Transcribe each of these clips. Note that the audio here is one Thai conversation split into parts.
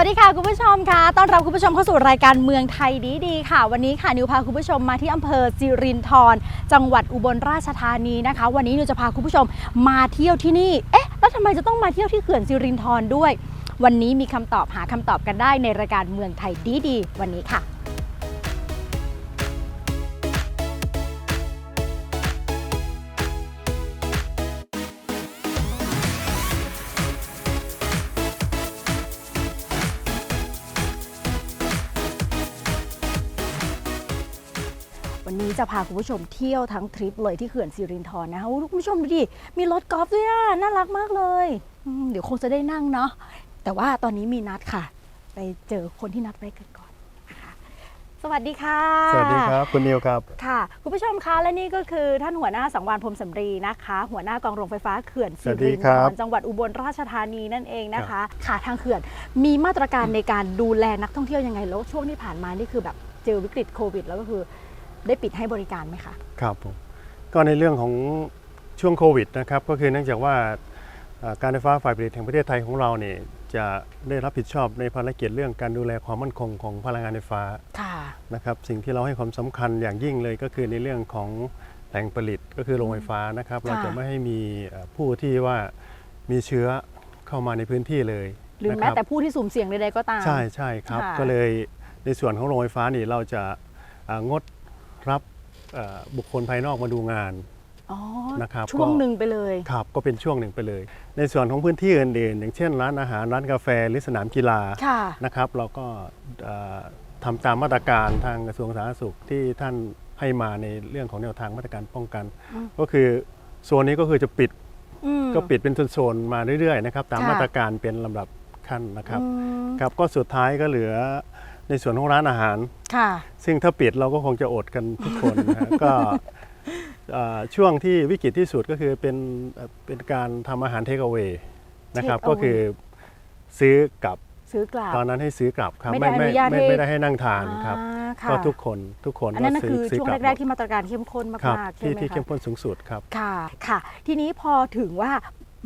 วัสดีค่ะคุณผู้ชมค่ะ ต้อนรับคุณผู้ชมเข้าสู่รายการเมืองไทยดีดีค่ะ วันนี้ค่ะนิวพาคุณผู้ชมมาที่อำเภอสิรินธรจังหวัดอุบลราชธานีนะคะ วันนี้นิวจะพาคุณผู้ชมมาเที่ยวที่นี่ เอ๊ะ แล้วทำไมจะต้องมาเที่ยวที่เขื่อนสิรินธรด้วย วันนี้มีคำตอบหาคำตอบกันได้ในรายการเมืองไทยดีดีวันนี้ค่ะ จะพาคุณผู้ชมเที่ยวทั้งทริปเลยที่เขื่อนสิรินธรนะคะโอ้คุณผู้ชมดูดิ มีรถกอล์ฟด้วยอะ น่ารักมากเลยอืมเดี๋ยวคงจะได้นั่งเนาะ แต่ว่าตอนนี้มีนัดค่ะ ไปเจอคนที่นัดไว้กันก่อนนะคะสวัสดีค่ะ สวัสดีครับ คุณนิวครับ ค่ะ คุณผู้ชมคะและนี่ก็คือท่านหัวหน้าสังวานพรหมสำรีนะคะ หัวหน้ากองโรงไฟฟ้าเขื่อนสิสวัสดีรินครัธบรจังหวัดอุบลราชธานีนั่นเองนะคะ ค่ะทางเขื่อนมีมาตรการในการดูแลนักท่องเที่ยวยังไงแล้วช่วงที่ผ่านมานี่คือแบบเจอวิกฤตโควิด แล้วก็คือ ได้ปิดให้บริการไหมคะ ครับผมก็ในเรื่องของช่วงโควิดนะครับก็คือเนื่องจากว่าเอ่อการไฟฟ้าฝ่ายผลิตแห่งประเทศไทยของเราเนี่ยจะได้รับผิดชอบในภารกิจเรื่องการดูแลความมั่นคงของพลังงานไฟฟ้าค่ะนะครับสิ่งที่เราให้ความสำคัญอย่างยิ่งเลยก็คือในเรื่องของแหล่งผลิตก็คือโรงไฟฟ้านะครับค่ะเราจะไม่ให้มีเอ่อผู้ที่ว่ามีเชื้อเข้ามาในพื้นที่เลยหรือนะคแม้รับแต่ผู้ที่สุ่มเสี่ยงใดๆก็ตาม ใช่ใช่ครับค่ะก็เลยในส่วนของโรงไฟฟ้านี่เราจะอ่างด รับเอ่อบุคคลภายนอกมาดูงานอ๋อนะครับช่วงก็หนึ่งไปเลยครับก็เป็นช่วงหนึ่งไปเลย ในส่วนของพื้นที่อื่นๆอย่างเช่น ร้านอาหารร้านกาแฟหรือสนามกีฬาค่ะนะครับเราก็เอ่อทำตามมาตรการทางกระทรวงสาธารณสุขที่ท่านให้มาในเรื่องของแนวทางมาตรการป้องกันอืมก็คือโซนนี้ก็คือจะปิดอืมก็ปิดเป็นโซนๆมาเรื่อยๆนะครับตามค่ะมาตรการเป็นลำดับขั้นนะครับอืมครับก็สุดท้ายก็เหลือ ในส่วนของร้านอาหาร ค่ะ ซึ่งถ้าปิดเราก็คงจะอดกันทุกคนนะฮะ ก็เอ่อช่วงที่วิกฤตที่สุดก็คือเป็นเอ่อเป็นการทำอาหารเทคเอา a y นะครับ Take away ก็คือซื้อกลับซื้อกลับ ตอนนั้นให้ซื้อกลับครับไม่ได้อนุญาตไม่ให้ ไม่ได้ให้นั่งทานครับ อ่าค่ะก็ทุกคนทุกคนอันนั้นน่ะก็ซื้คือซื้ช่วงกลับแรกๆที่มาตรการเข้มข้นครับ มากๆใช่ที่ไหมที่เข้มคะข้นสูงสุดครับ ค่ะค่ะ ทีนี้พอถึงว่า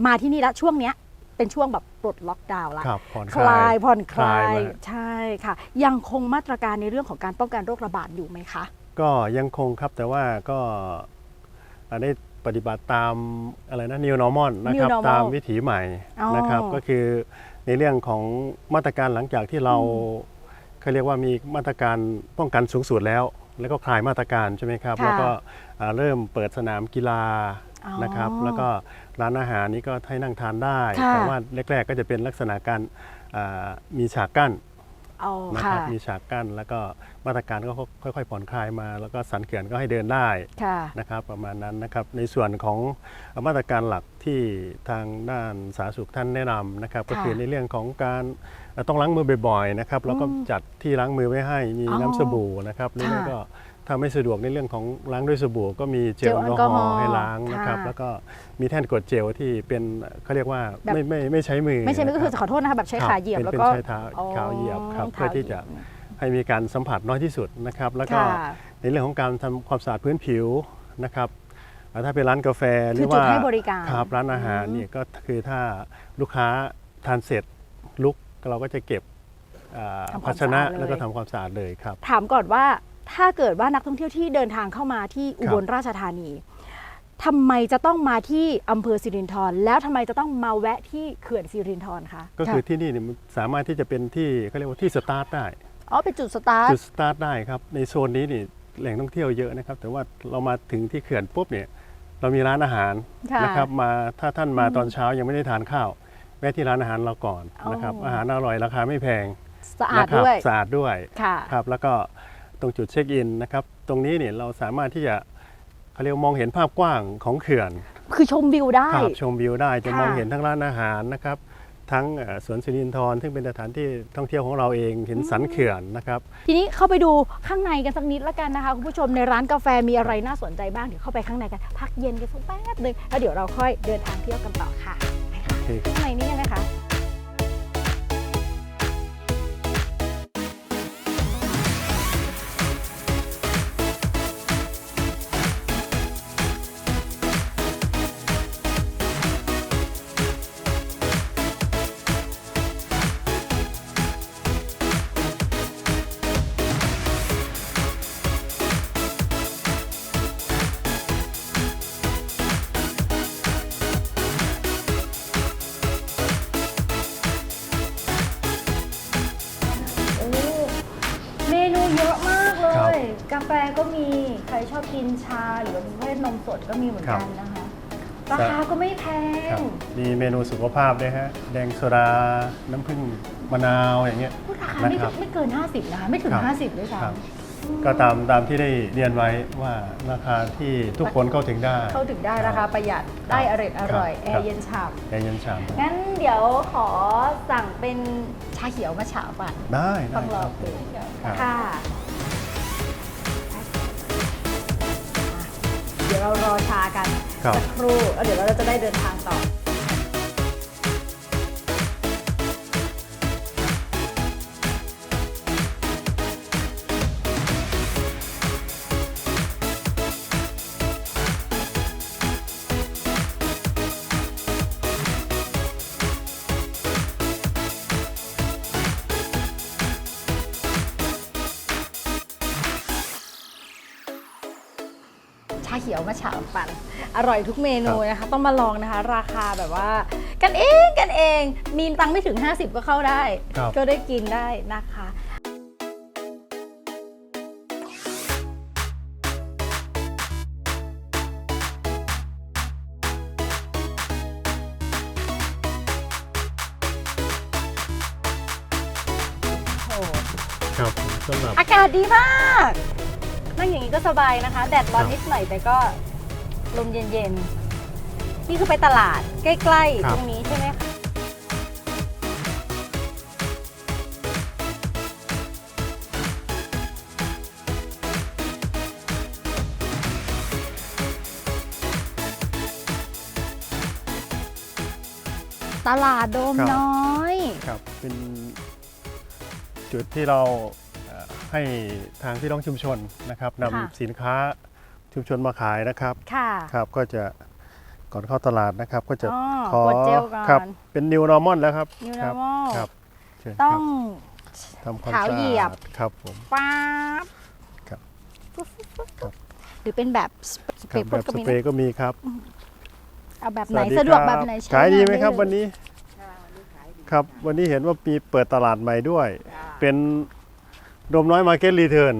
มาที่นี่แล้วช่วงเนี้ย เป็นช่วงแบบปลดล็อกดาวน์ละครับผ่อนคลาย ผ่อนคลายมา ใช่ค่ะ ยังคงมาตรการในเรื่องของการป้องกันโรคระบาดอยู่ไหมคะ ก็ยังคงครับแต่ว่าก็ได้ปฏิบัติตามอะไรนะ new normal นะครับ New normal ตามวิถีใหม่อ๋อนะครับ ก็คือในเรื่องของมาตรการหลังจากที่เราเขาเรียกว่ามีมาตรการป้องกันสูงสุดแล้ว แล้วก็คลายมาตรการใช่ไหมครับ ค่ะแล้วก็อ่าเริ่มเปิดสนามกีฬาอ๋อ นะครับ แล้วก็ ร้านอาหารนี้ก็ให้นั่งทานได้ ค่ะแต่ว่าแรกๆก็จะเป็นลักษณะการอ่ามีฉากกั้นเอานะคค่ะรับมีฉากกั้น แล้วก็มาตรการก็ค่อยๆผ่อนคลายมา แล้วก็สันเขื่อนก็ให้เดินได้ ค่ะ นะครับประมาณนั้นนะครับในส่วนของมาตรการหลักที่ทางด้านสาธารณสุขท่านแนะนำนะครับ ก็ค่ะคือในเรื่องของการเอ่อต้องล้างมือบ่อยๆนะครับแล้วก็อืมจัดที่ล้างมือไว้ให้มีอ๋อน้ำสบู่นะครับหรือไม่ค่ะก็ ถ้าไม่สะดวกในเรื่องของล้างด้วยสบู่ก็มีเจลเจลแอลกอแอลกอฮฮออล์ล์ให้ล้างนะครับค่ะแล้วก็มีแท่นกดเจลที่เป็นเขาเรียกว่าแบบไม่ไม่ไม่ใช้มือ ไม่ใช่ไม่ก็คือนะขอโทษนะคะแบบใช้รับขาเหยียบป็นแล้วเป็นก็ใช้เท้าอ๋อเท้าเหยียบครับเพื่อที่จะเท้าเหยียบให้มีการสัมผัสน้อยที่สุดนะครับ แล้วก็ค่ะในเรื่องของการทำความสะอาดพื้นผิวนะครับอ่าถ้าเป็นร้านกาแฟหคืรืออจุดว่าให้บริการครับร้านอาหารอืมเนี่ยก็คือถ้าลูกค้าทานเสร็จลุกเราก็จะเก็บอ่าทำความภาชนะสะอาดเลยแล้วก็ทำความสะอาดเลยครับ ถามก่อนว่า ถ้าเกิดว่านักท่องเที่ยวที่เดินทางเข้ามาที่อุบลราชธานีทำไมจะต้องมาที่อำเภอสิรินธรแล้วทำไมจะต้องมาแวะที่เขื่อนสิรินธรคะก็คือที่นี่เนี่ยมันสามารถที่จะเป็นที่เขาเรียกว่าที่สตาร์ทได้อ๋อเป็นจุดสตาร์ทจุดสตาร์ทได้ครับในโซนนี้นี่แหล่งท่องเที่ยวเยอะนะครับ แต่ว่าเรามาถึงที่เขื่อนปุ๊บเนี่ยเรามีร้านอาหารค่ะนะครับมาถ้าท่านมาตอนเช้ายังไม่ได้ทานข้าวแวะที่ร้านอาหารเราก่อนนะครับอ๋อออาหารอร่อยราคาไม่แพงสะอาดนะครับด้วยสะอาดด้วยค่ะครับแล้วก็ ตรงจุดเช็คอินนะครับ ตรงนี้เนี่ยเราสามารถที่จะเขาเรียกว่ามองเห็นภาพกว้างของเขื่อน คือชมวิวได้ครับชมวิวได้จะค่ะมองเห็นทั้งร้านอาหารนะครับ ทั้งเอ่อสวนสิรินทรซึ่งเป็นสถานที่ท่องเที่ยวของเราเองเห็นสันเขื่อนนะครับ ทีนี้เข้าไปดูข้างในกันสักนิดละกันนะคะคุณผู้ชมในร้านกาแฟมีอะไรน่าสนใจบ้างเดี๋ยวเข้าไปข้างในกันพักเย็นกันสักแป๊บหนึงแล้วเดี๋ยวเราค่อยเดินทางเที่ยวกันต่อค่ะไปค่ะโอเคข้างในนี้นะคะ ก็มีเหมือนกันนะคะ ราคาก็ไม่แพครับงมีเมนูสุขภาพด้วยฮะ แดงโซดาน้ำผึ้งมะนาวอย่างเงี้ยพูดราคาไม่นะครับไม่เกิน 50 นะคะ ไม่ถึง ครับ 50 ด้วยซ้ครับ ก็ตามตามที่ได้เรียนไว้ว่าราคาที่ทุกคนเข้าถึงได้ำเข้าถึงได้ราคาประหยัดได้อร่อยอร่อยครับแอร์เย็นฉ่แดงเย็นฉ่ำงั้นเดี๋ยวขอสั่งเป็นชาเขียวมาฉาปั่นำได้ได้ต้องลคอรังบดูครับค่ะ เดี๋ยวเรารอชากันครับ สักครู่แล้วเดี๋ยวเราจะได้เดินทางต่อาเขียวมาฉาปั่นอร่อยทุกเมนูนะคะ ต้องมาลองนะคะ ราคาแบบว่า กันเองกันเอง มีตังค์ไม่ถึง 50 ก็เข้าได้ ครับ ก็ได้กินได้นะคะโอ้โหครับสำหรับอากาศดีมากนั่งอย่างนี้ก็ สบายนะคะ แดดร้อนครับนิดหน่อยแต่ก็ลมเย็นๆ นี่คือไปตลาดใกล้ครัๆบตรงนี้ใช่ไหมคะตลาดโดมครับน้อย ครับ เป็นจุดที่เราเอ่อ ให้ทางพี่น้องชุมชนนะครับนำค่ะสินค้าชุมชนมาขายนะครับค่ะครับก็จะก่อนเข้าตลาดนะครับ ก็จะอ๋อขอกดเจลก่อนครับเป็น new normal แล้วครับ New ครับ normal ครับเชิญต้องครับทำความเท้าสะเหยียอาบดครับผมป๊าบครับฟุ๊บฟุ๊บฟุ๊บครับหรือเป็นแบบสเปรครับย์พ่นก็แบบสมีเปรนะย์ก็มีครับเอาแบบสไหนวัสดีสะดวกคแบรับบไหนใช้ขายดีไหมงนครับเลยวันนี้ครับวันนี้เห็นว่ามีเปิดตลาดใหม่ด้วย เป็นโดมน้อยมาร์เก็ตรีเทิร์น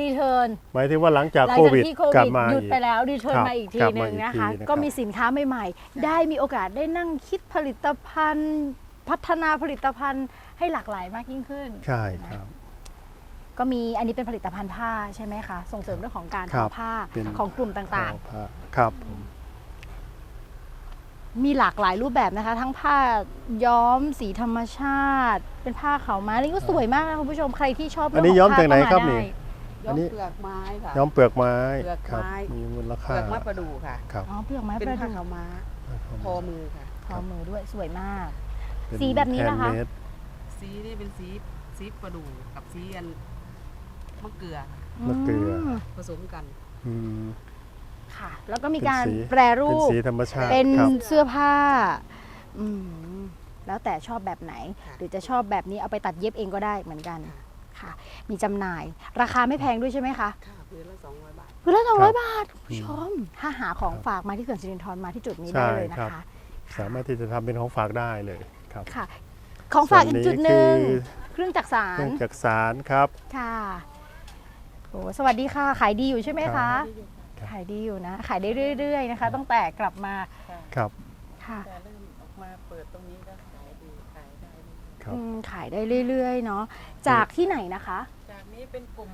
รีเทิร์นหมายถึงว่าหลังจากหลังโคจากวิดที่โคกลัวิบดมาหยุดอีกไปแล้วรีเทิร์นครับมาอีกทีกลับหมานึ่งอีกนะทีคะนะครับก็มีสินค้าใหม่ๆ ได้มีโอกาสได้นั่งคิดผลิตภัณฑ์ พัฒนาผลิตภัณฑ์ให้หลากหลายมากยิ่งขึ้น ใช่ครับ ก็มีอันนี้เป็นผลิตภัณฑ์ผ้าใช่ไหมคะ ส่งเสริมเรื่องของการครัทอบผ้าเป็นของกลุ่มต่างผ้ผ้ครับผ มๆมีหลากหลายรูปแบบนะคะ ทั้งผ้าย้อมสีธรรมชาติ เป็นผ้าขาวม้านี่ก็สวยมากนะคุณผู้ชมใครที่ชอบอันนี้เรื่งขย้อมจากไหนผ้ครับก็มานี่ได้ย้อัอนมนี้ เปลือกไม้ค่ะ ย้อมเปลือกไม้เปลือกครับไม้ มีมูลเปค่าลือกไม้ประดู่ค่ะ ครับอ๋อเปลือกไม้เป็นประผ้าดู่ขาวม้าทอมือค่ะ ทอมือด้วยสวยมาก เป็นสีแบบนี้นะคะ handmade สีนี่เป็นสีสีประดู่กับสีอันมะเกลือค่ะมะเกลือมผสมกันอืม ค่ะ แล้วก็มีเป็นการสี แปรรูเป็นป สีธรรมชาติเป็นครับ เสื้อผ้าอืมแล้วแต่ชอบแบบไหน ค่ะหรือจะชอบแบบนี้เอาไปตัดเย็บเองก็ได้เหมือนกันค่ะมีจำหน่าย ราคาไม่แพงด้วยใช่ไหมคะค่ะพื้นละสองร้อยบาท คือละสองร้อยครับบาทคุณผู้ชมถ้าหาของฝากมาที่เขื่อนสิรินธรมาที่จุดนี้ใช่ได้เลยนะครัคะบสามารถที่จะทำเป็นของฝากได้เลยครับค่ะ ของฝากอีกจุดหนึ่งส่วนนี้คือเครื่องจักรสาเครื่รองจักสารครับ ค่ะโอ้สวัสดีค่ะ ขายดีอยู่ใช่ไหมครัคะบคครับ ขายดีอยู่นะ ขายได้เรื่อย ๆ นะคะ ตั้งแต่กลับมาครับค่ะแต่เริ่มออกมาเปิดตรงนี้ก็ขายดีขายได้ดีครับ อืมขายได้เรื่อย ๆ เนาะจากที่ไหนนะคะ จากนี้เป็นกลุ่ม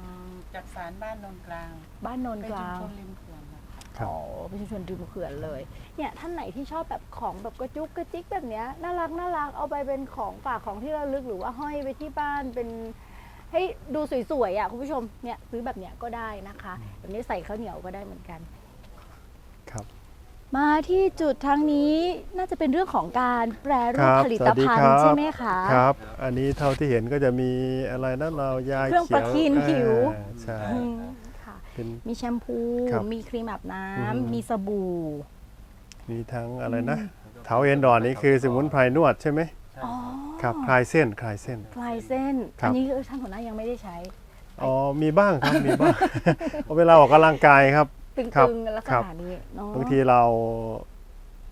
จักสารบ้านนนกลางบ้านโนนเป็นกชุมลางชนริมเขื่อนนะคะครับ อ๋อเป็นชุมชนริมเขื่อนเลยเนี่ยท่านไหนที่ชอบแบบของแบบกระจุกกระจิกแบบเนี้ยน่ารักน่ารักเอาไปเป็นของฝากของที่ระลึกหรือว่าห้อยไปที่บ้านเป็น ให้ดูสวยๆอะคุณผู้ชมเนี่ยซื้อแบบเนี้ยก็ได้นะคะ แบบนี้ใส่ข้าวเหนียวก็ได้เหมือนกัน ครับ มาที่จุดทางนี้น่าจะเป็นเรื่องของการแปรรูคปรับผลิสตวัสดีภัณครัฑ์บใช่ไหมคะ ครับ อันนี้เท่าที่เห็นก็จะมีอะไรนะเรายาเครื่องเขียวประทินผิว อ่าใช่อืมค่ะ เป็น มีแชมพู ครับมีครีมอาบน้อืมำมีสบู่ มีทั้งอะไรนะเถาเอ็นดอนนี่คือสมุนไพรนวดใช่ไหม อ๋อ ครับคลายเส้นคลายเส้น คลายเส้น ครับ อันนี้เออท่านหัวหน้ายังไม่ได้ใช้ อ๋อมีบ้างครับมีบ้างเอาเวลาออกกำลังกายครับ ตึครับงๆลักษครับ ณะนี้เนาะบางทีเรา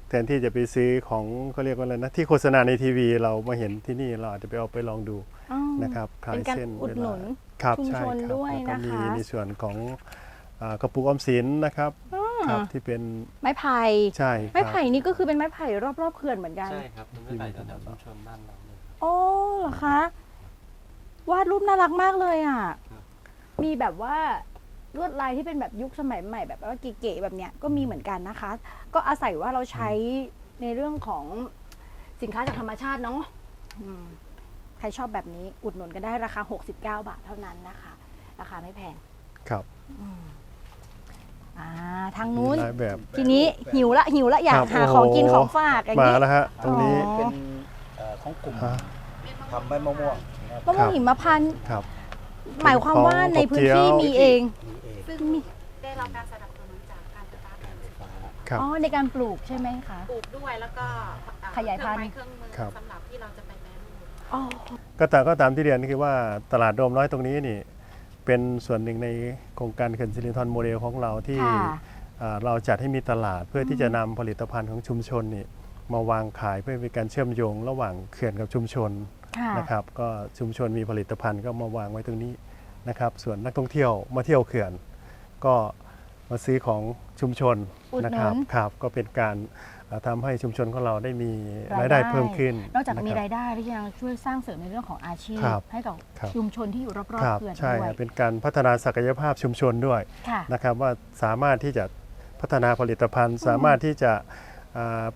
แทนที่จะไปซื้อของเขาเรียกว่าอะไรนะที่โฆษณาในทีวีเรามาเห็นที่นี่เราอาจจะไปเอาไปลองดูอ๋อนะครับคลายเป็นการเส้นอุดหนุนครับชุมใช่ชนครับด้วยแล้วก็มีนะคะ ในส่วนของอ่ากระปุกออมสินนะครับครับที่เป็นไม้ไผ่ใช่ไม้ครับ ไผ่นี่ก็คือเป็นไม้ไผ่รอบๆเขื่อนเหมือนกัน ใช่ครับมันไม่ไผ่แถวๆชุมชนบ้านเราเนี่ย โอ้เหรอคะ วาดรูปน่ารักมากเลยอะครับมีแบบว่าลวดลายที่เป็นแบบยุคสมัยใหม่ แบบว่าเก๋ๆแบบเนี้ยก็มีเหมือนกันนะคะ ก็อาศัยว่าเราใช้ในเรื่องของสินค้าจากธรรมชาติเนาะอืมใครชอบแบบนี้ อุดหนุนกันได้ราคา 69 บาทเท่านั้นนะคะ ราคาไม่แพงครับอ่าทางนู้น มีหลายแบบทีนี้หิวละหิวละอยากครับหาโอ้โหของกินของฝากอย่างมานี้ แล้วฮะตรงนี้อ๋อเป็นเอ่อ ของกลุ่มฮะ ทำใบมะม่วงนะครับมะม่วงหิมพานต์ครับ หมายความว่าในพื้นที่ของมีเองมีเองซึ่งได้รับการสนับสนุนจากการไฟฟ้าแห่งประเทศไทยครับ อ๋อในการปลูกใช่ไหมคะ ปลูกด้วยแล้วก็อ่ขยายพันธุ์ เครื่องไม้เครื่องมือครับสำหรับที่เราจะไปแปรรูป อ๋อ ก็ตามก็ตามที่เรียนคือว่าตลาดโดมน้อยตรงนี้นี่เป็นส่วนหนึ่งในโครงการเขื่อนสิรินธรโมเดลของเราที่ค่ะ อ่าเราจัดให้มีตลาดเพื่อที่จะนำผลิตภัณฑ์ของชุมชนนี่ มาวางขายเพื่อเป็นการเชื่อมโยงระหว่างเขื่อนกับชุมชนค่ะนะครับก็ชุมชนมีผลิตภัณฑ์ก็มาวางไว้ตรงนี้นะครับ ส่วนนักท่องเที่ยวมาเที่ยวเขื่อน ก็มาซื้อของชุมชนอุดหนุนนะครับครับก็เป็นการอ่าทำให้ชุมชนของเราได้มีรารายยได้ได้เพิ่มขึ้น นอกจากมีะคบรายได้ที่ยังช่วยสร้างเสริมในเรื่องของอาชีพครับให้กับครับชุมชนที่อยู่รอบคๆรับเขื่อนใช่ด้วยครับเป็นการพัฒนาศักยภาพชุมชนด้วยค่ะนะครับว่าสามารถที่จะพัฒนาผลิตภัณฑ์ สามารถที่จะอ่า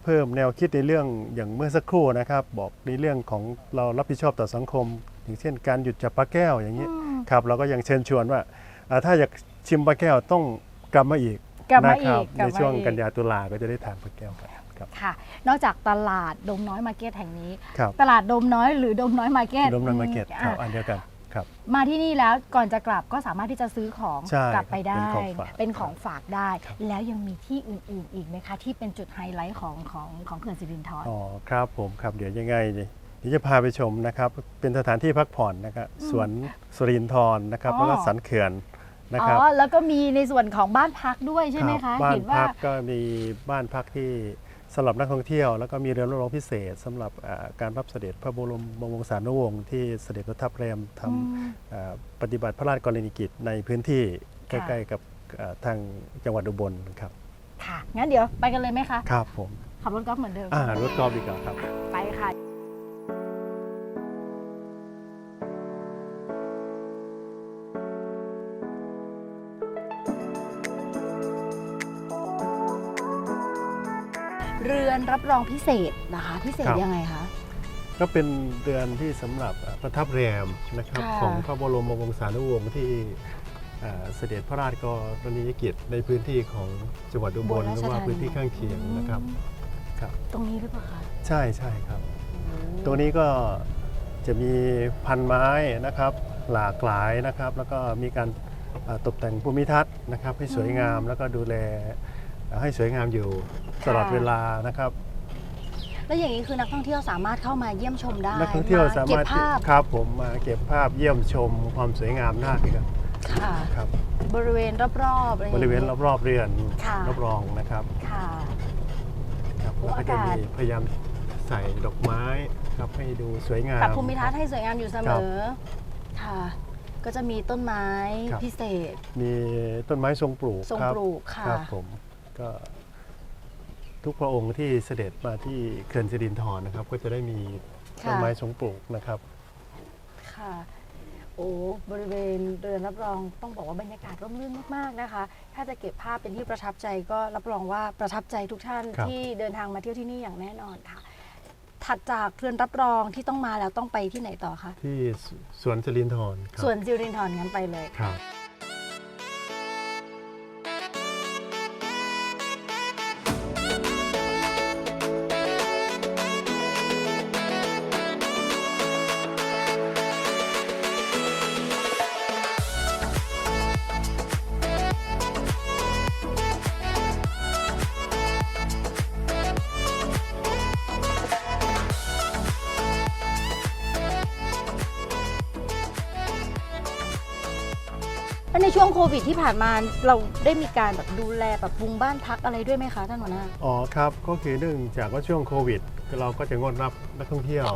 เพิ่มแนวคิดในเรื่องอย่างเมื่อสักครู่นะครับ บอกในเรื่องของเรารับผิดชอบต่อสังคม อย่างเช่นการหยุดจับปลาแก้วอย่างนี้อืมครับเราก็ยังเชิญชวนว่าอ่าถ้าอยากชิมปลาแก้วต้องกลับมาอีกกลับมานะคอีรักกลัในบมาช่วงอีกกันยาตุลาก็จะได้ทานปลาแก้วกันครับค่ะ นอกจากตลาดดมน้อยมาร์เก็ตแห่งนี้ครับตลาดดมน้อยหรือดมน้อยมาร์เก็ตรวมนันมาเก็ตอืครับอะอันเดียวกัน ครับ มาที่นี่แล้วก่อนจะกลับก็สามารถที่จะซื้อของใช่กลับไปได้เป็นของฝากเป็นของฝากได้ ครับ แล้วยังมีที่อื่น ๆ อีกไหมคะที่เป็นจุดไฮไลท์ของของของเขื่อนสิรินธร อ๋อครับผมครับเดี๋ยวยังไงเนี่ยเดี๋ยวจะพาไปชมนะครับ เป็นสถานที่พักผ่อนนะครับสวนสุรินทร์นะครับอ๋อ แล้วก็สันเขื่อนนะอ๋ครับอแล้วก็มีในส่วนของบ้านพักด้วยใช่ไหมครัคะบบ้านเห็นว่าพักก็มีบ้านพักที่ สำหรับนักท่องเที่ยว แล้วก็มีเรือรบรองพิเศษสำหรับอ่าการรับเสด็จพระบรมวงศานุวงศ์ที่เสด็จประทับแรมทอืมำอ่าปฏิบัติพระราชกรณียกิจในพื้นที่ใกค่ะล้ๆกับอ่าทางจังหวัดอุบลครับค่ะงั้นเดี๋ยวไปกันเลยไหมคะครับผมขับรถกอล์ฟเหมือนเดิมอ่ารถกอล์ฟดีกว่าครับ ไปค่ะ รือนรับรองพิเศษนะคะพิเศษครับยังไงคะก็เป็นเดือนที่สำหรับอ่าประทับแรมนะครับค่ะของพระบรมวงศานุวงศ์ที่อ่าเสด็จพระราชกรณียกิจในพื้นที่ของจังหวัดอุบลหรือว่าพื้นที่ข้างเคียงนะครับครับตรงนี้หรือเปล่าคะใช่ใช่ครับตัวนี้ก็จะมีพันไม้นะครับหลากหลายนะครับ แล้วก็มีการอ่าตกแต่งภูมิทัศน์นะครับให้สวยงามแล้วก็ดูแลอ่าให้สวยงามอยู่ ตลอดเวลานะครับ แล้วอย่างนี้คือนักท่องเที่ยวสามารถเข้ามาเยี่ยมชมได้นักท่องเที่ยวสามารถเก็บภาพครับผมมาเก็บภาพเยี่ยมชมความสวยงามได้ครับค่ะครับ บริเวณรอบๆอะไรอย่าบงริเวณงี้รอบๆเรือนค่ะรับรองนะครับค่ะครับโอ้แล้วก็จะอากาศมีพยายามใส่ดอกไม้ครับให้ดูสวยงามปรับภูมิทัศน์ให้สวยงามอยู่เสมครับอค่ะ ก็จะมีต้นไม้ครับพิเศษ มีต้นไม้ทรงปลูกทรงครับปลูกค่ะครับผมก็ ทุกพระองค์ที่เสด็จมาที่เขื่อนสิรินธรนะครับ ก็จะได้มีต้นไม้ทรงปลูกนะครับ ค่ะโอ้บริเวณเรือนรับรองต้องบอกว่าบรรยากาศร่มรื่นมากๆนะคะ ถ้าจะเก็บภาพเป็นที่ประทับใจก็รับรองว่าประทับใจทุกท่านครับ ที่เดินทางมาเที่ยวที่นี่อย่างแน่นอนค่ะ ถัดจากเรือนรับรองที่ต้องมาแล้วต้องไปที่ไหนต่อคะที่สสวนสิรินธรครับส่วนซิรินทรงั้นไปเลย ครับ ช่วงโควิดที่ผ่านมาเราได้มีการแบบดูแลแบบปรุงบ้านพักอะไรด้วยไหมคะท่านหัวหน้า อ๋อครับก็คือเนื่องจากว่าช่วงโควิด เราก็จะงดรับนักท่องเที่ยว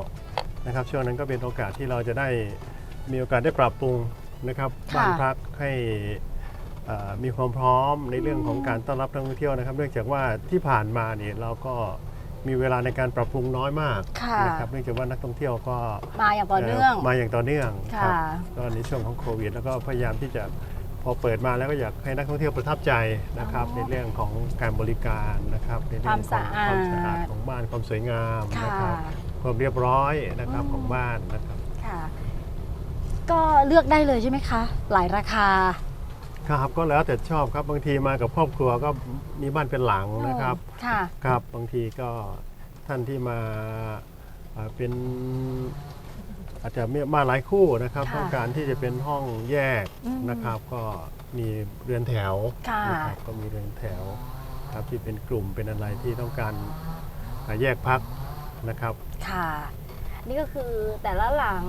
นะครับช่วงนั้นก็เป็นโอกาสที่เราจะได้มีโอกาสได้ปรับปรุงนะครับค่ะ บ้านพักให้เอ่อมีความพร้อมในเรื่องของการต้อนรับนักท่องเที่ยวนะครับเนื่องจากว่าที่ผ่านมาเนี่ยเราก็มีเวลาในการปรับปรุงน้อยมากค่ะ นะครับเนื่องจากว่านักท่องเที่ยวก็มาอย่างต่อเนื่อง มาอย่างต่อเนื่องครัค่ะก็ในช่วงของโควิด แล้วก็พยายามที่จะ พอเปิดมาแล้วก็อยากให้นักท่องเที่ยวประทับใจนะครับอ๋อในเรื่องของการบริการนะครับในเรื่องของความสะอาดความสะอาดของบ้านความสวยงามค่ะนะครับความเรียบร้อยนะครับอืมของบ้านนะครับค่ะก็เลือกได้เลยใช่ไหมคะ หลายราคาครับก็แล้วแต่ชอบครับบางทีมากับครอบครัวก็มีบ้านเป็นหลังนะครับค่ะครับบางทีก็ท่านที่มาอ่าเป็น อาจจะมีมาหลายคู่นะครับค่ะต้องการที่จะเป็นห้องแยกอืมนะครับ ก็มีเรือนแถวค่ะ นะครับก็มีเรือนแถวครับที่เป็นกลุ่มเป็นอะไรที่ต้องการอ่าแยกพักนะครับ ค่ะ นี่ก็คือแต่ละหลัง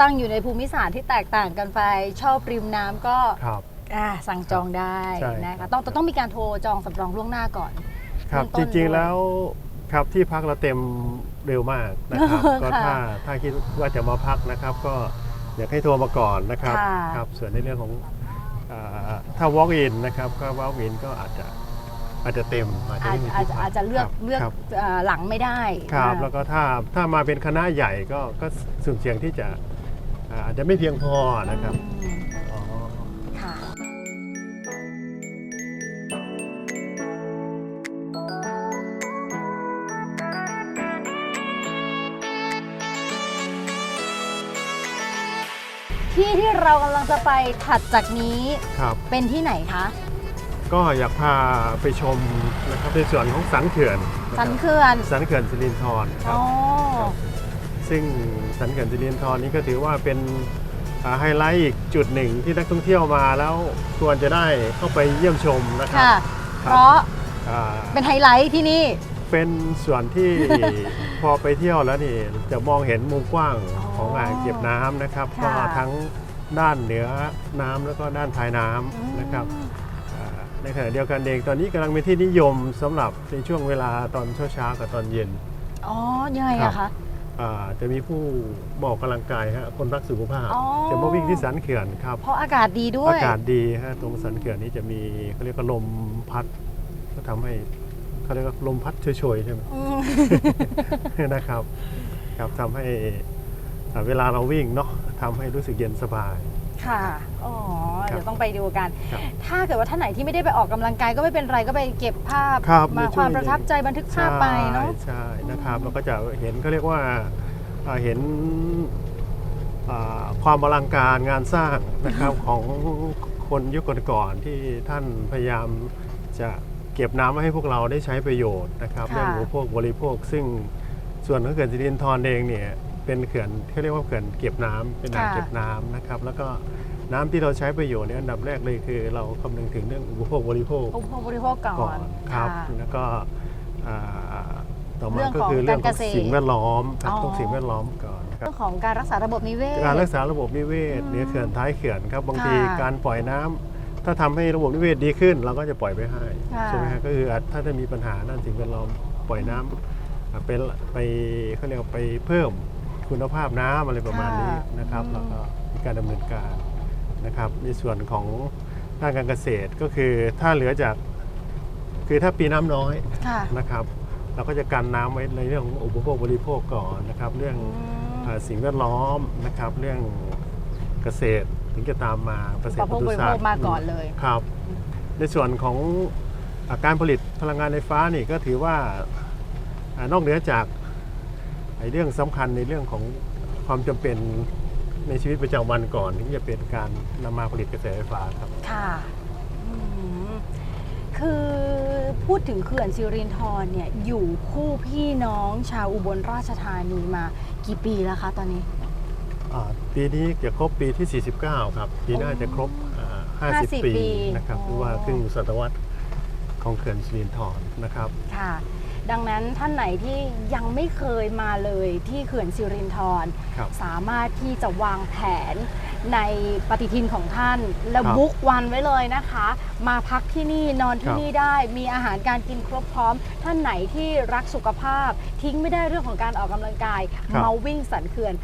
ตั้งอยู่ในภูมิศาสตร์ที่แตกต่างกันไป ชอบริมน้ำก็ครับ อ่าสั่งจองได้ใช่นะครัคะบ ต้องต้องต้องมีการโทรจองสำรองล่วงหน้าก่อน ครับเบื้จองต้นริงด้วยๆแล้วครับที่พักเราเต็ม เร็วมากนะครับ ก็ค่ะถ้าถ้าคิดว่าจะมาพักนะครับ ก็อยากให้โทรมาก่อนนะครับค่ะครับส่วนในเรื่องของอ่าถ้า walk in นะครับก็ walk in ก็อาจจะอาจจะเต็มอาจจะอาจไม่มีอาจที่จะพักอาจจะเลือกครับเลือกครับเอ่อหลังไม่ได้ครับอ่าแล้วก็ถ้าถ้ามาเป็นคณะใหญ่ก็ก็สุ่มเสี่ยงที่จะอ่าอาจจะไม่เพียงพอนะครับ เรากำลังจะไปถัดจากนี้ครับ เป็นที่ไหนคะก็อยากพาไปชมนะครับในส่วนของสันเขื่อนนะคสัรับนเขื่อนสันเขื่อนสิรินธรครัอ๋บ อซึ่งสันเขื่อนสิรินธรนี้ก็ถือว่าเป็นอ่าไฮไลท์อีกจุดหนึ่งที่นักท่องเที่ยวมาแล้วควรจะได้เข้าไปเยี่ยมชมนะครัค่ะบเพราะอ่าเป็นไฮไลท์ที่นี่ เป็นส่วนที่ พอไปเที่ยวแล้วนี่จะมองเห็นมุมกว้างอ๋อของอ่างเก็บน้ำนะครับค่ะก็ทั้ง ด้านเหนือน้ำแล้วก็ด้านท้ายน้ำอืมนะครับอ่าในขณะเดียวกันเองตอนนี้กำลังเป็นที่นิยมสำหรับในช่วงเวลาตอนเช้าๆกับตอนเย็นอ๋อยังไงครัอะบคะอ่าจะมีผู้บอกกำลังกายฮะคนรักสุขภาพอ๋อจะมาวิ่งที่สันเขื่อนครับเพราะอากาศดีด้วยอากาศดีฮะตรงสันเขื่อนนี้จะมีเขาเรียกว่าลมพัดก็ทำให้เขาเรียกว่าลมพัดโชยๆใช่ไหมอืมนะครับ ครับทำให้อ่าเวลาเราวิ่งเนาะ ทำให้รู้สึกเย็นสบาย ค่ะ อ๋อครับเดี๋ยวต้องไปดูกัน ครับถ้าเกิดว่าท่านไหนที่ไม่ได้ไปออกกำลังกายก็ไม่เป็นไรก็ไปเก็บภาพครับมาในช่วง ความประทับใจบันทึกภาพไปเนาะ ใช่ใช่นะครับเราก็จะเห็นเขาเรียกว่าอ่าเห็นอ่าความอลังการงานสร้างนะครับ ของคนยุคก่อนๆที่ท่านพยายามจะเก็บน้ำไว้ให้พวกเราได้ใช้ประโยชน์นะครับค่ะได้อุปโภคบริโภค ซึ่งส่วนของเขื่อนสิรินธรเองเนี่ย เป็นเขื่อนเขาเรียกว่าเขื่อนเก็บน้ำเป็นอ่างเก็บน้ำนะครับ แล้วก็น้ำที่เราใช้ประโยชน์เนี่ยอันดับแรกเลยคือ เราคำนึงถึงเรื่องอุปโภคบริโภค อุปโภคบริโภคก่ก่ออนนครับค่ะแล้วก็อ่าต่อเรื่มาองก็ของคือเรื่องการขเกองษตรสิ่งแวดล้อมครับอ๋อพวกสิ่งแวดล้อมก่อนครับเรื่องของการรักษาระบบนิเวศ การรักษาระบบนิเวศเหนือเขื่อนท้ายเขื่อนครับบางทีค่ะการปล่อยน้ำถ้าทำให้ระบบนิเวศดีขึ้น เราก็จะปล่อยไปให้ค่ะ ใช่ไหมครับก็คืออาจถ้าจะมีปัญหาด้านสิ่งแวดล้อมปล่อยน้ำอ่าไปไปเขาเรียกว่าไปเพิ่ม คุณภาพน้ำอะไรประมาณนี้ค่ะนะครับอืม แล้วก็มีการดำเนินการนะครับ ในส่วนของด้านการเกษตรก็คือถ้าเหลือจากคือถ้าปีน้ำน้อยค่ะนะครับ เราก็จะกันน้ำไว้ในเรื่องของอุปโภคบริโภคก่อนนะครับ เรื่อง อืมเอ่อสิ่งแวดล้อมนะครับ เรื่องเกษตรถึงจะตามมาเกษตรอุปโภคบริโภคมาก่อนเลย ครับ ในส่วนของอาการผลิตพลังงานไฟฟ้านี่ก็ถือว่าอ่านอกเหนือจาก ไอ้เรื่องสำคัญในเรื่องของความจำเป็นในชีวิตประจำวันก่อนถึงจะเป็นการนำมาผลิตกระแสไฟฟ้าครับ ค่ะอืมคือพูดถึงเขื่อนสิรินธรเนี่ยอยู่คู่พี่น้องชาวอุบลราชธานีมากี่ปีแล้วคะตอนนี้อ่าปีนี้จะครบปีที่ 49 ครับ ปีหน้าจะครบอ่า50 50ปีปีนะครับอ๋อหรือว่าครึ่งศตวรรษของเขื่อนสิรินธรนะครับค่ะ ดังนั้นท่านไหนที่ยังไม่เคยมาเลยที่เขื่อนสิรินธรครับสามารถที่จะวางแผน ในปฏิทินของท่าน แล้วครับบุ๊กวันไว้เลยนะคะ มาพักที่นี่นอนที่ครับ นี่ได้มีอาหารการกินครบพร้อม ท่านไหนที่รักสุขภาพ ทิ้งไม่ได้เรื่องของการออกกำลังกายครับมาวิ่งสันเขื่อน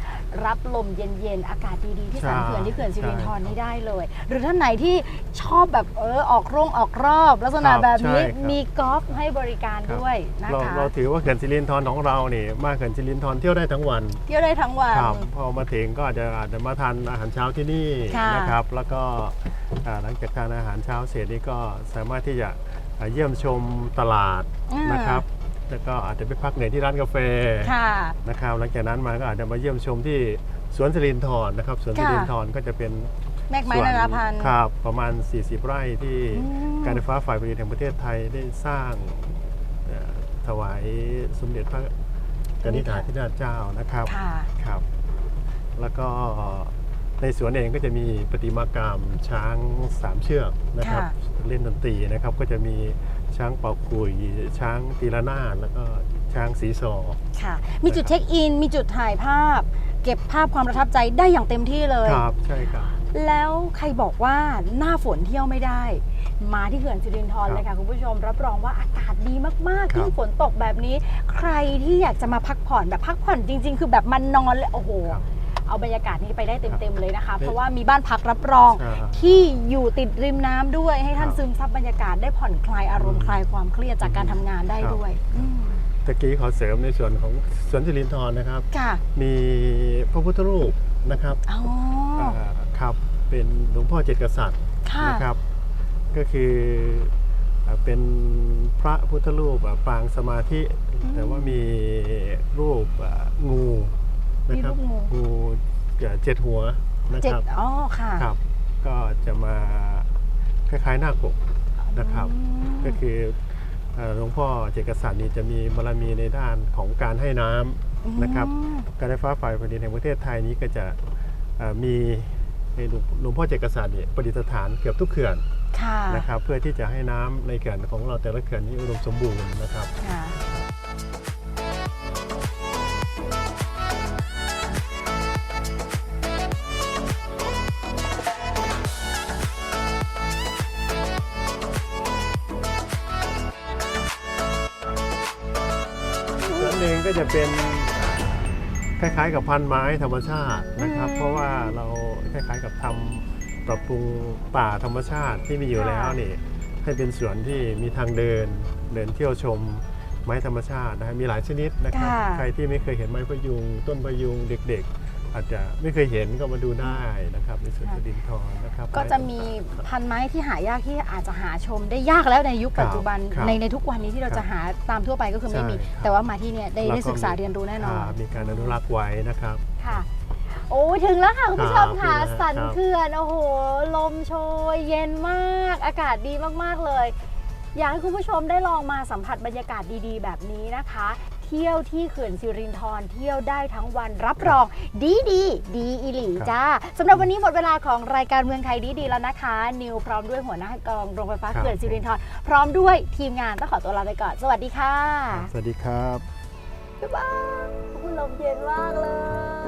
รับลมเย็นๆอากาศดีๆที่สันเขื่อนใช่ที่เขื่อนสิรินธรใช่นี่ได้เลย หรือท่านไหนที่ชอบแบบเออออกโรงออกรอบ ลักษณะครับแบบนี้ใช่ครับ มีกอล์ฟให้บริการครับด้วยนะเราคะเราถือว่าเขื่อนสิรินธรของเราเนี่ยมาเขื่อนสิรินธรเที่ยวได้ทั้งวันเที่ยวได้ทั้งวัน ครับพอมาถึงก็อาจจะอาจจะมาทานอาหารเช้าที่นี่ค่ะนะครับ แล้วก็อ่าหลังจากทานอาหารเช้าเสร็จนี่ก็สามารถที่จะอ่าเยี่ยมชมตลาดอ่าน นะครับ แล้วก็อาจจะไปพักเหนื่อยที่ร้านกาแฟค่ะ นะครับ หลังจากนั้นมาก็อาจจะมาเยี่ยมชมที่สวนสิรินธรนะครับ สวนค่ะสิรินธรก็จะเป็นแมกไม้สวนนานาพันธุ์ครับประมาณ 40 ไร่ที่อืม การไฟฟ้าฝ่ายผลิตแห่งประเทศไทยได้สร้างเอ่อถวายสมเด็จพระกนิษฐาธิราชเจ้านะครับ ค่ะ ครับ แล้วก็ ในสวนเองก็จะมีประติมากรรมช้างสามเชือกนะครับค่ะเล่นดนตรีนะครับก็จะมีช้างเป่าคุย ช้างตีละนาดแล้วก็ช้างสีซอค่ะ มีจุดเช็คอิน มีจุดถ่ายภาพ เก็บภาพความประทับใจได้อย่างเต็มที่เลยครับใช่ครับ แล้วใครบอกว่าหน้าฝนเที่ยวไม่ได้ มาที่เขื่อนสิรินธรครับเลยค่ะคุณผู้ชม รับรองว่าอากาศดีมากครับๆยิ่งฝนตกแบบนี้ ใครที่อยากจะมาพักผ่อนแบบพักผ่อนจริง ๆ คือแบบมันนอนเลยโอ้โห ครับเอาบรรยากาศนี้ไปได้เต็มๆเลยนะคะครับเพราะว่ามีบ้านพักรับรองใช่ที่อยู่ติดริมน้ำด้วยให้ท่านครับซึมซับบรรยากาศได้ผ่อนคลายอารมณ์อืมคลายความเครียดจากการทำงานได้ครับด้วยอืมตะกี้ขอเสริมในส่วนของสวนสิรินธรนะครับค่ะมีพระพุทธรูปนะครับอ๋อออ่าครับเป็นหลวงพ่อเจ็ดกษัตริย์ค่ะนะครับ ก็คืออ่าเป็นพระพุทธรูปอะปางสมาธิอืมแต่ว่ามีรูปอะงู นะครับมีรูปงูงูเจ็ดหัวนะเจ็คดรับอ๋อค่ะครับ ก็จะมาคล้ายๆหน้าปก นะครับ อืมก็คือเอ่อหลวงพ่อเจดกษัตริย์นี่จะมีบารมีในด้านของการให้น้ำ นะครับ อืมการไฟฟ้าฝ่ายผลิตแห่งประเทศไทยนี้ก็จะเอ่อมีในหลวงหลวงพ่อเจดกษัตริย์เนี่ยประดิษฐานเกือบทุกเขื่อนค่ะนะครับเพื่อที่จะให้น้ำในเขื่อนของเราแต่ละเขื่อนนี้อุดมสมบูรณ์นะครับ ค่ะ ก็จะเป็นคล้ายๆกับพันไม้ธรรมชาตินะครับอืมเพราะว่าเราคล้ายๆกับทำปรับปรุงป่าธรรมชาติที่มีอยู่ค่ะแล้วนี่ให้เป็นสวนที่มีทางเดินเดินเที่ยวชมไม้ธรรมชาตินะฮะมีหลายชนิดนะครับค่ะใครที่ไม่เคยเห็นไม้พะยุง ต้นพะยุงเด็กๆ อาจจะไม่เคยเห็นก็มาดูได้นะครับในสวนค่ะกระดินทรนะครับ ก็จะมีพันไม้ที่หายากที่อาจจะหาชมได้ยากแล้วในยุคปัจจุบันครับในในทุกวันนี้ที่เราจะหาตามทั่วไปก็คือไม่มีใช่ครับแต่ว่ามาที่เนี่ยได้แล้วได้ศึกษาเรียนรู้แน่นอนครับมีการอนุรักษ์ไว้นะครับค่ะโอ้ถึงแล้วค่ะคุณผู้ชมค่ะครับสันครับเขื่อนโอ้โห ลมโชย เย็นมาก อากาศดีมาก ๆ เลย อยากให้คุณผู้ชมได้ลองมาสัมผัสบรรยากาศดี ๆ แบบนี้นะคะเที่ยวที่เขื่อนสิรินธรเที่ยวได้ทั้งวันรับรองดีดีดีอีหลีครับจ้าสำหรับวันนี้หมดเวลาของรายการเมืองไทยดีดีๆแล้วนะคะ นิวพร้อมด้วยหัวหน้ากองโรงไฟฟ้าเขื่อนสิรินธรพร้อมด้วยทีมงานต้องขอตัวลาไปก่อน สวัสดีค่ะ สวัสดีครับบ๊ายบายขอบคุณลมเย็นมากเลย